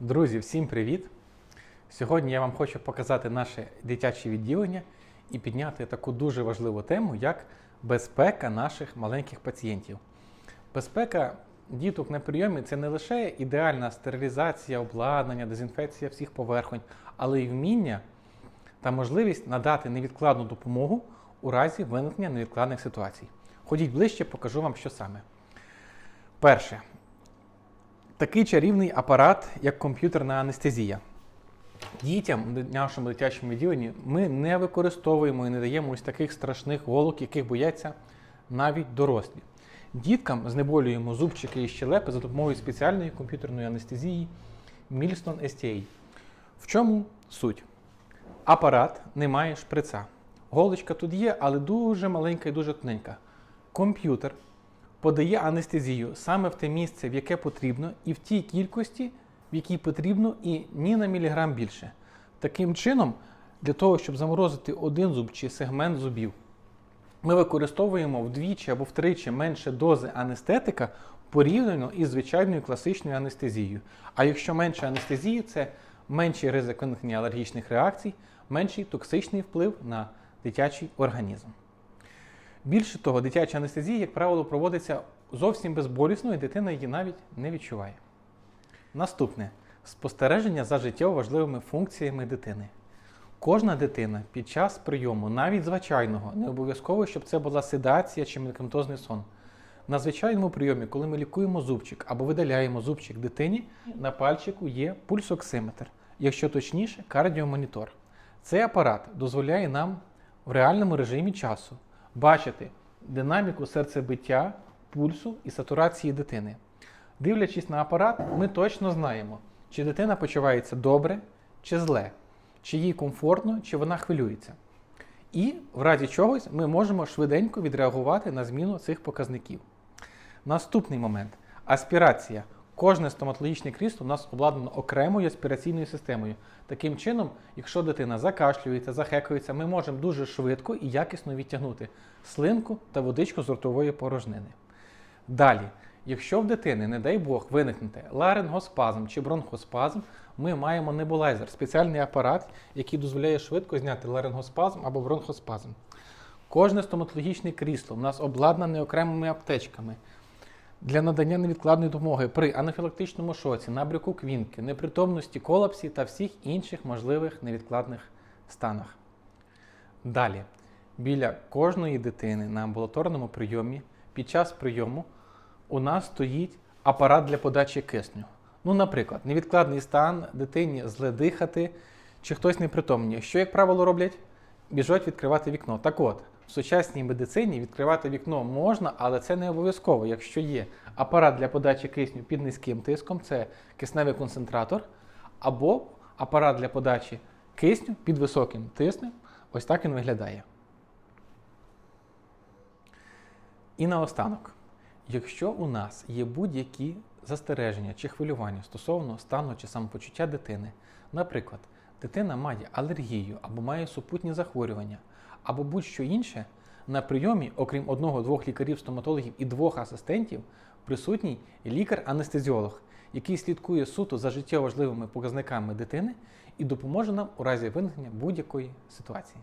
Друзі, всім привіт! Сьогодні я вам хочу показати наше дитяче відділення і підняти таку дуже важливу тему, як безпека наших маленьких пацієнтів. Безпека діток на прийомі це не лише ідеальна стерилізація, обладнання, дезінфекція всіх поверхонь, але й вміння та можливість надати невідкладну допомогу у разі виникнення невідкладних ситуацій. Ходіть ближче, покажу вам, що саме. Перше, такий чарівний апарат, як комп'ютерна анестезія. Дітям в нашому дитячому відділенні ми не використовуємо і не даємо ось таких страшних голок, яких бояться навіть дорослі. Діткам знеболюємо зубчики і щелепи за допомогою спеціальної комп'ютерної анестезії Milston STA. В чому суть? Апарат не має шприца. Голочка тут є, але дуже маленька і дуже тоненька. Комп'ютер подає анестезію саме в те місце, в яке потрібно, і в тій кількості, в якій потрібно, і ні на міліграм більше. Таким чином, для того, щоб заморозити один зуб чи сегмент зубів, ми використовуємо вдвічі або втричі менше дози анестетика порівняно із звичайною класичною анестезією. А якщо менше анестезії, це менший ризик виникнення алергічних реакцій, менший токсичний вплив на дитячий організм. Більше того, дитяча анестезія, як правило, проводиться зовсім безболісно, і дитина її навіть не відчуває. Наступне спостереження за життєво важливими функціями дитини. Кожна дитина під час прийому, навіть звичайного, не обов'язково, щоб це була седація чи медикаментозний сон. На звичайному прийомі, коли ми лікуємо зубчик або видаляємо зубчик дитині, на пальчику є пульсоксиметр, якщо точніше, кардіомонітор. Цей апарат дозволяє нам в реальному режимі часу бачити динаміку серцебиття, пульсу і сатурації дитини. Дивлячись на апарат, ми точно знаємо, чи дитина почувається добре чи зле, чи їй комфортно, чи вона хвилюється. І в разі чогось ми можемо швиденько відреагувати на зміну цих показників. Наступний момент аспірація. Кожне стоматологічне крісло у нас обладнано окремою аспіраційною системою. Таким чином, якщо дитина закашлюється, захекується, ми можемо дуже швидко і якісно відтягнути слинку та водичку з ротової порожнини. Далі, якщо в дитини, не дай Бог, виникне ларингоспазм чи бронхоспазм, ми маємо небулайзер, спеціальний апарат, який дозволяє швидко зняти ларингоспазм або бронхоспазм. Кожне стоматологічне крісло у нас обладнане окремими аптечками для надання невідкладної допомоги при анафілактичному шоці, набряку квінки, непритомності, колапсі та всіх інших можливих невідкладних станах. Далі, біля кожної дитини на амбулаторному прийомі під час прийому у нас стоїть апарат для подачі кисню. Ну, наприклад, невідкладний стан дитині зле дихати, чи хтось непритомніє. Що, як правило, роблять? Біжать відкривати вікно. Так от, в сучасній медицині відкривати вікно можна, але це не обов'язково. Якщо є апарат для подачі кисню під низьким тиском, це кисневий концентратор, або апарат для подачі кисню під високим тиском, ось так він виглядає. І наостанок, якщо у нас є будь-які застереження чи хвилювання стосовно стану чи самопочуття дитини, наприклад, дитина має алергію або має супутні захворювання, або будь-що інше, на прийомі, окрім одного-двох лікарів-стоматологів і двох асистентів, присутній лікар-анестезіолог, який слідкує суто за життєво важливими показниками дитини і допоможе нам у разі виникнення будь-якої ситуації.